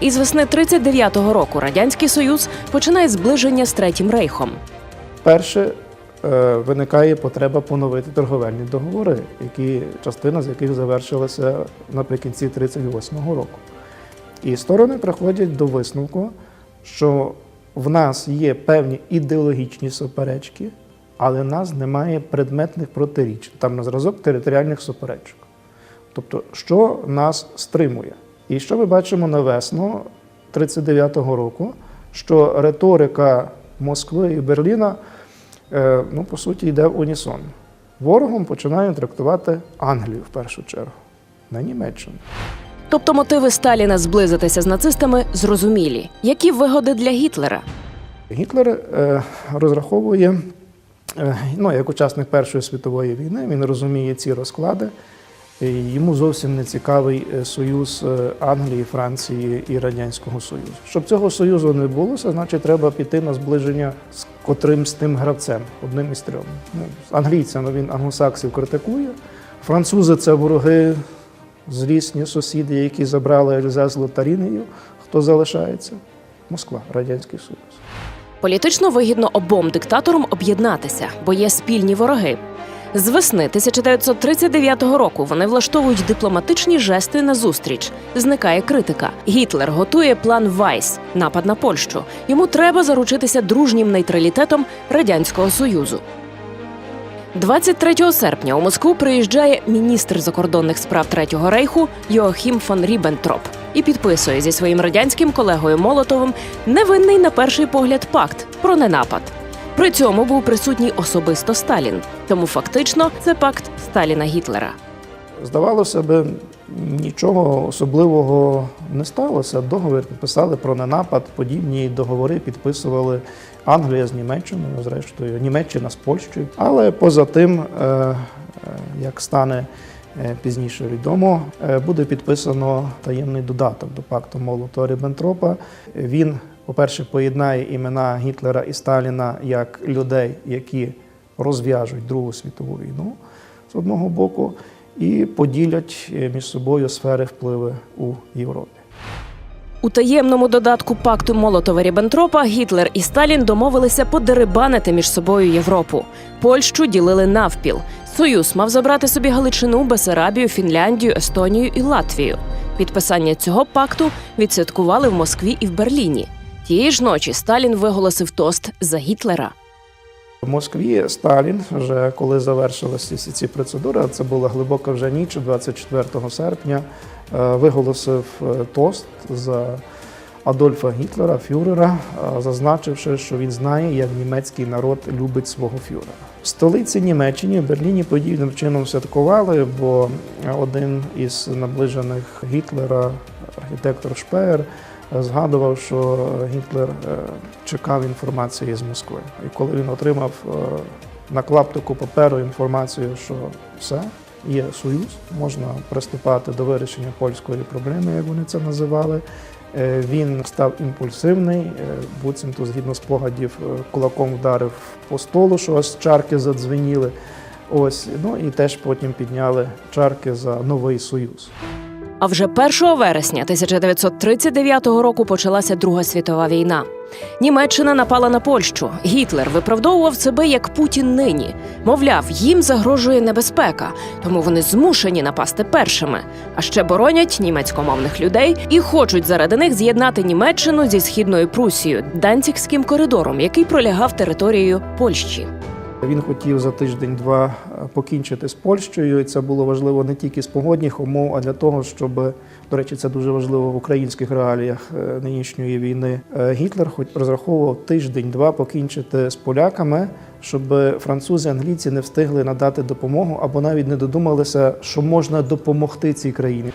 І з весни 39-го року радянський союз починає зближення з третім рейхом. Перше е, виникає потреба поновити торговельні договори, які частина з яких завершилася наприкінці 38-го року. І сторони приходять до висновку, що в нас є певні ідеологічні суперечки, але в нас немає предметних протиріч, там на зразок територіальних суперечок. Тобто, що нас стримує? І що ми бачимо на весну 39-го року, що риторика Москви і Берліна, е, ну, по суті, йде в унісон. Ворогом починають трактувати Англію в першу чергу, не Німеччину. Тобто мотиви Сталіна зблизитися з нацистами зрозумілі. Які вигоди для Гітлера? Гітлер е, розраховує, е, ну, як учасник Першої світової війни, він розуміє ці розклади. Йому зовсім не цікавий е, союз е, Англії, Франції і Радянського Союзу. Щоб цього союзу не було, значить, треба піти на зближення з котрим з тим гравцем, одним із трьох. Ну, з англійцями він англосаксів критикує. Французи це вороги, злісні сусіди, які забрали Ельзас Лотарінію. Хто залишається? Москва, Радянський Союз. Політично вигідно обом диктаторам об'єднатися, бо є спільні вороги. З весни 1939 року вони влаштовують дипломатичні жести на зустріч. Зникає критика. Гітлер готує план Вайс напад на Польщу. Йому треба заручитися дружнім нейтралітетом радянського союзу. 23 серпня у Москву приїжджає міністр закордонних справ Третього рейху Йоахім фон Ріббентроп і підписує зі своїм радянським колегою Молотовим невинний на перший погляд пакт про ненапад. При цьому був присутній особисто Сталін. Тому фактично це пакт Сталіна Гітлера. Здавалося би, нічого особливого не сталося. Договір підписали про ненапад. Подібні договори підписували Англія з Німеччиною, зрештою, Німеччина з Польщею. Але поза тим, е, е, як стане е, пізніше відомо, буде підписано таємний додаток до пакту молотова ріббентропа Він, по-перше, поєднає імена Гітлера і Сталіна як людей, які розв'яжуть Другу світову війну з одного боку і поділять е, між собою сфери впливу у Європі. У таємному додатку пакту Молотова Ріббентропа Гітлер і Сталін домовилися подерибанити між собою Європу. Польщу ділили навпіл. Союз мав забрати собі Галичину, Бесарабію, Фінляндію, Естонію і Латвію. Підписання цього пакту відсвяткували в Москві і в Берліні. Тієї ж ночі Сталін виголосив тост за Гітлера. В Москві Сталін, вже коли завершилися всі ці процедури, а це була глибока вже ніч, 24 серпня, е, виголосив е, тост за Адольфа Гітлера, фюрера, е, зазначивши, що він знає, як німецький народ любить свого фюрера. В столиці Німеччині в Берліні подібним чином святкували, бо один із наближених Гітлера, архітектор Шпеєр, згадував, що Гітлер е, чекав інформації з Москви. І коли він отримав е, на клаптику паперу інформацію, що все, є союз, можна приступати до вирішення польської проблеми, як вони це називали. е, Він став імпульсивний, буцімто, згідно спогадів, кулаком вдарив по столу, що аж чарки задзвеніли. Ось, ну і теж потім підняли чарки за новий союз. А вже 1 вересня 1939 року почалася Друга світова війна. Німеччина напала на Польщу. Гітлер виправдовував себе як Путін нині. Мовляв, їм загрожує небезпека, тому вони змушені напасти першими. А ще боронять німецькомовних людей і хочуть заради них з'єднати Німеччину зі східною Прусією Данцігським коридором, який пролягав територією Польщі. Він хотів за тиждень-два е, покінчити з Польщею, і це було важливо не тільки з погодних умов, а для того, щоб, до речі, це дуже важливо в українських реаліях е, нинішньої війни. Е, Гітлер хоч розраховував тиждень-два покінчити з поляками, щоб французи, англійці не встигли надати допомогу або навіть не додумалися, що можна допомогти цій країні.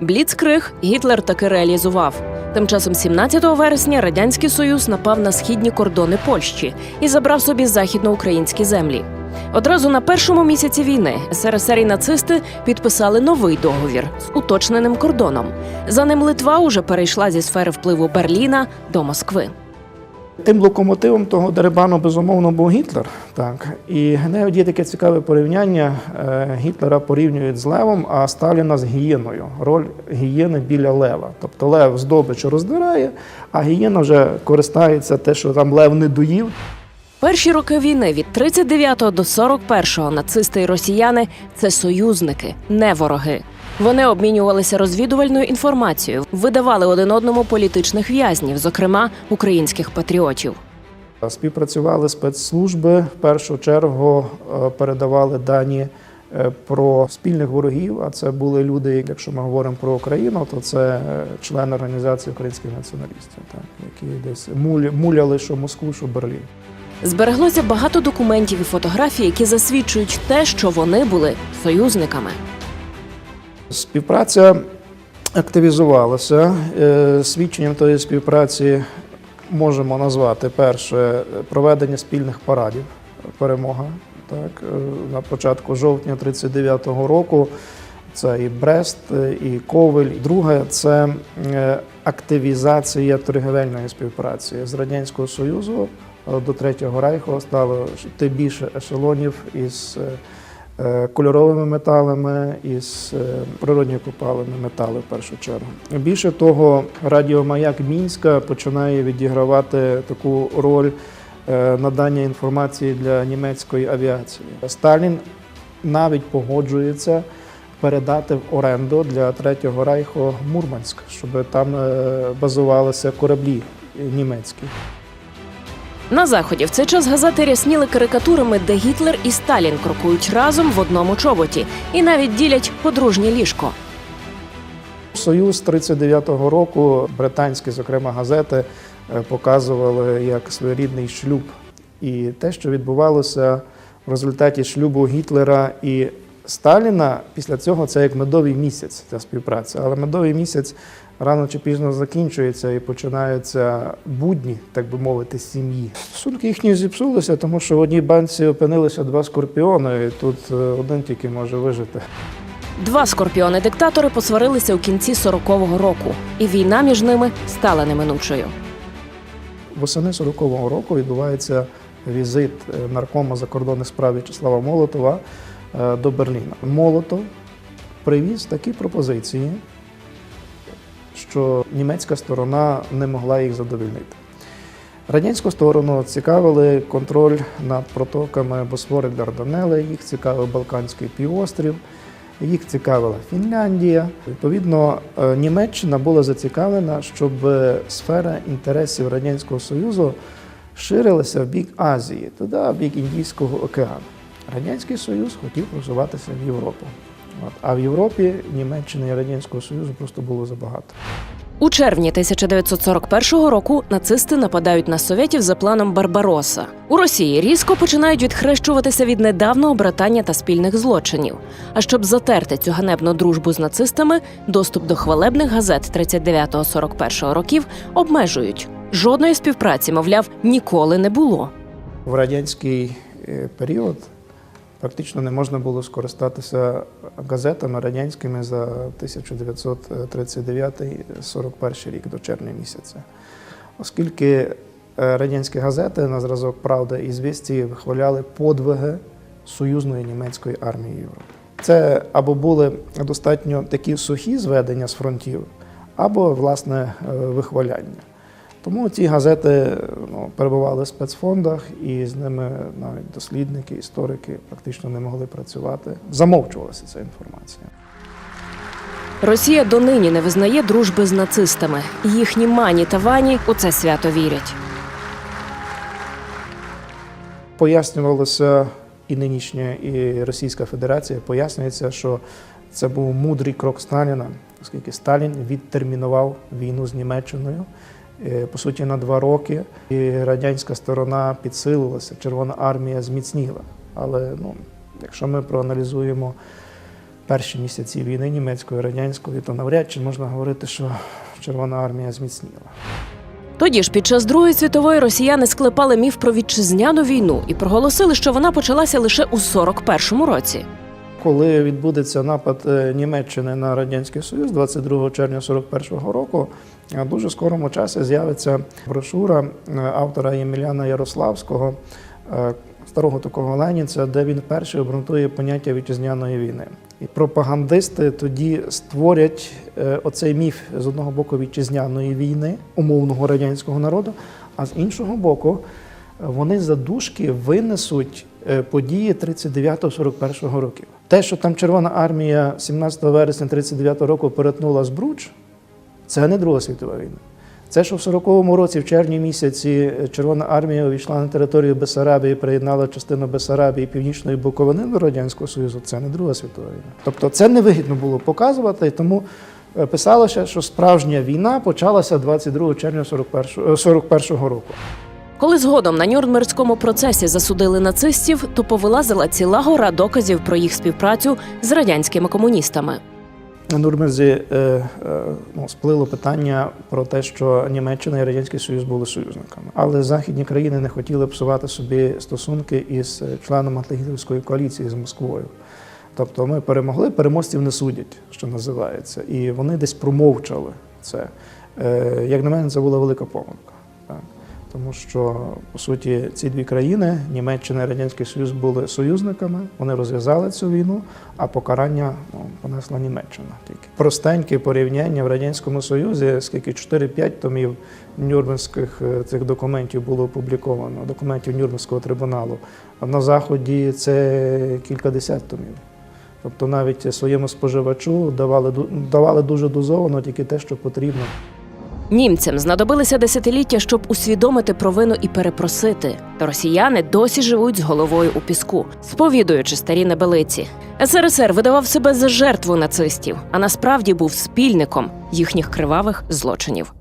Бліцкриг Гітлер таки реалізував. Тим часом, 17 вересня, радянський союз напав на східні кордони Польщі і забрав собі західноукраїнські землі. Одразу на першому місяці війни СРСР і нацисти підписали новий договір з уточненим кордоном. За ним Литва уже перейшла зі сфери впливу Берліна до Москви. Тим локомотивом того дерибану, безумовно, був Гітлер. Так. І навіть є таке цікаве порівняння. Е, Гітлера порівнюють з левом, а Сталіна з гієною. Роль гієни біля лева. Тобто лев здобич роздирає, а гієна вже користається те, що там лев не доїв. Перші роки війни від 39 до 41 нацисти і росіяни це союзники, не вороги. Вони обмінювалися розвідувальною інформацією, видавали один одному політичних в'язнів, зокрема українських патріотів. Співпрацювали спецслужби. В першу чергу е, передавали дані е, про спільних ворогів. А це були люди, якщо ми говоримо про Україну, то це е, члени організації українських націоналістів, так які десь муля- муляли, що Москву, що Берлін. Збереглося багато документів і фотографій, які засвідчують те, що вони були союзниками. Співпраця активізувалася. Е, Свідченням тої співпраці можемо назвати перше проведення спільних парадів. Перемога так, е, на початку жовтня 39-го року. Це і Брест, е, і Ковель. Друге це активізація торгівельної співпраці з Радянського Союзу до Третього Рейху стало йти більше ешелонів із кольоровими металами із е, природньо копалими метали в першу чергу. Більше того, радіомаяк Мінська починає відігравати таку роль е, надання інформації для німецької авіації. Сталін навіть погоджується передати в оренду для Третього Рейху Мурманськ, щоб там е, базувалися кораблі німецькі. На заході в цей час газети рясніли карикатурами, де Гітлер і Сталін крокують разом в одному чоботі і навіть ділять подружнє ліжко. Союз 39-го року британські, зокрема, газети е, показували як своєрідний шлюб. І те, що відбувалося в результаті шлюбу Гітлера і Сталіна, після цього це як медовий місяць ця співпраця. Але медовий місяць рано чи пізно закінчується і починаються будні, так би мовити, сім'ї. Стосунки їхні зіпсулися, тому що в одній банці опинилися два скорпіони, і тут е, один тільки може вижити. Два скорпіони-диктатори посварилися у кінці 40-го року, і війна між ними стала неминучою. Восени 40-го року відбувається візит е, наркома закордонних справ В'ячеслава Молотова е, до Берліна. Молотов привіз такі пропозиції, що німецька сторона не могла їх задовольнити. Радянську сторону цікавили контроль над протоками Босфори Дарданели, їх цікавив Балканський півострів, їх цікавила Фінляндія. Відповідно, е, Німеччина була зацікавлена, щоб сфера інтересів Радянського Союзу ширилася в бік Азії, туди, в бік Індійського океану. Радянський Союз хотів просуватися в Європу. От. А в Європі Німеччини і Радянського Союзу просто було забагато. У червні 1941 року нацисти нападають на совєтів за планом Барбароса. У Росії різко починають відхрещуватися від недавнього братання та спільних злочинів. А щоб затерти цю ганебну дружбу з нацистами, доступ до хвалебних газет 39-41 років обмежують. Жодної співпраці, мовляв, ніколи не було. В радянський е, період практично не можна було скористатися газетами радянськими за 1939-41 рік до червня місяця. Оскільки е, радянські газети на зразок Правда і «Звісті» вихваляли подвиги союзної німецької армії Європи. Це або були достатньо такі сухі зведення з фронтів, або власне е, вихваляння. Тому ці газети ну, перебували в спецфондах, і з ними навіть дослідники, історики практично не могли працювати. Замовчувалася ця інформація. Росія донині не визнає дружби з нацистами. Їхні мані та вані у це свято вірять. Пояснювалося і нинішня, і Російська Федерація пояснюється, що це був мудрий крок Сталіна, оскільки Сталін відтермінував війну з Німеччиною. Е, По суті, на два роки і радянська сторона підсилилася, Червона армія зміцніла. Але ну, якщо ми проаналізуємо перші місяці війни німецької радянської, то навряд чи можна говорити, що Червона армія зміцніла. Тоді ж під час Другої світової росіяни склепали міф про вітчизняну війну і проголосили, що вона почалася лише у 41-му році. Коли відбудеться напад е, Німеччини на Радянський Союз 22 червня 41-го року, дуже скорому часі з'явиться брошура е, автора Єміляна Ярославського, е, старого такого ленінця, де він перший обґрунтує поняття вітчизняної війни. І пропагандисти тоді створять е, оцей міф з одного боку вітчизняної війни, умовного радянського народу, а з іншого боку, вони задушки винесуть події 39-41 років. Те, що там Червона армія 17 вересня 39 року перетнула Збруч, це не Друга світова війна. Це, що в 40-му році, в червні місяці, Червона армія увійшла на територію Бесарабії, приєднала частину Бесарабії Північної Буковини до Радянського Союзу, це не Друга світова війна. Тобто це невигідно було показувати, і тому е, писалося, що справжня війна почалася 22 червня 41 е, 41-го року. Коли згодом на Нюрнберзькому процесі засудили нацистів, то повилазила ціла гора доказів про їх співпрацю з радянськими комуністами. На Нурмерзі е, е, ну, сплило питання про те, що Німеччина і Радянський Союз були союзниками. Але західні країни не хотіли псувати собі стосунки із членом антигітлерівської коаліції з Москвою. Тобто ми перемогли, переможців не судять, що називається. І вони десь промовчали це. Е, як на мене, це була велика помилка. Тому що, по суті, ці дві країни, Німеччина і Радянський Союз, були союзниками, вони розв'язали цю війну, а покарання ну, понесла Німеччина тільки. Простеньке порівняння в Радянському Союзі, скільки 4-5 томів нюрнберзьких е, цих документів було опубліковано, документів Нюрнберзького трибуналу. На Заході це кількадесят томів. Тобто навіть своєму споживачу давали, давали дуже дозовано тільки те, що потрібно. Німцям знадобилися десятиліття, щоб усвідомити провину і перепросити. Росіяни досі живуть з головою у піску, сповідуючи старі небелиці. СРСР видавав себе за жертву нацистів, а насправді був спільником їхніх кривавих злочинів.